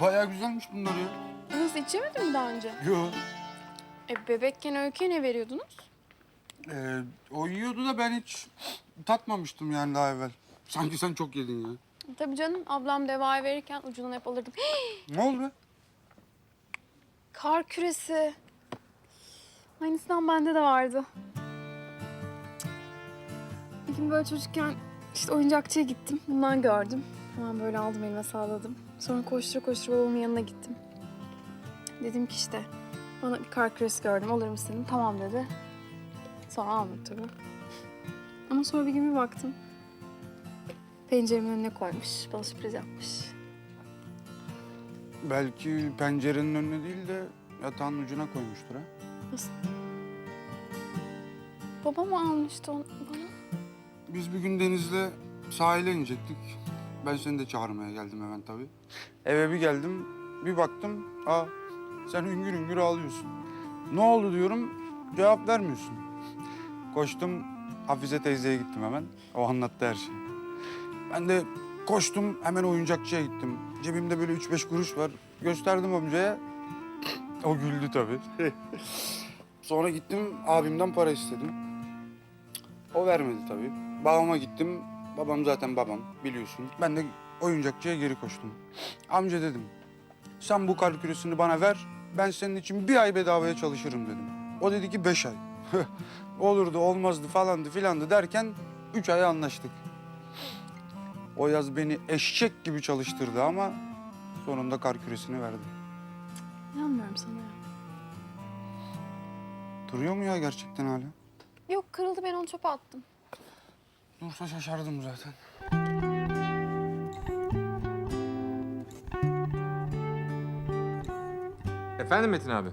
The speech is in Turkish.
Bayağı güzelmiş bunlar ya. Nasıl içemedin mi daha önce? Yo. E bebekken öyküye ne veriyordunuz? Ee, o yiyordu da ben hiç tatmamıştım yani daha evvel. Sanki sen çok yedin ya. Tabii canım ablam devaya verirken ucundan hep alırdım. Ne oldu be? Kar küresi. Aynısından bende de vardı. Bir gün böyle çocukken işte oyuncakçıya gittim. Bundan gördüm. Hemen böyle aldım elime sağladım. Sonra koştura koştura babamın yanına gittim. Dedim ki işte bana bir kar küresi gördüm alır mısın dedim. Tamam dedi. Sonra almadı tabii. Ama sonra bir gün bir baktım. Penceremin önüne koymuş. Bana sürpriz yapmış. Belki pencerenin önüne değil de yatağın ucuna koymuştur ha. Nasıl? Babam almıştı onu bana. Biz bir gün Deniz'le sahile inecektik. Ben seni de çağırmaya geldim hemen tabii. Eve bir geldim, bir baktım. Aa, sen hüngür hüngür ağlıyorsun. Ne oldu diyorum, cevap vermiyorsun. Koştum, Hafize teyzeye gittim hemen. O anlattı her şeyi. Ben de koştum, hemen oyuncakçıya gittim. Cebimde böyle üç beş kuruş var. Gösterdim amcaya. O güldü tabii. Sonra gittim, abimden para istedim. O vermedi tabii. Babama gittim. Babam zaten babam biliyorsun. Ben de oyuncakçıya geri koştum. Amca dedim. Sen bu kar küresini bana ver. Ben senin için bir ay bedavaya çalışırım dedim. O dedi ki beş ay. Olurdu olmazdı falandı filandı derken üç aya anlaştık. O yaz beni eşek gibi çalıştırdı ama sonunda kar küresini verdi. İnanmıyorum sana ya. Duruyor mu ya gerçekten hala? Yok kırıldı ben onu çöpe attım. Dursa şaşardım zaten. Efendim Metin abi?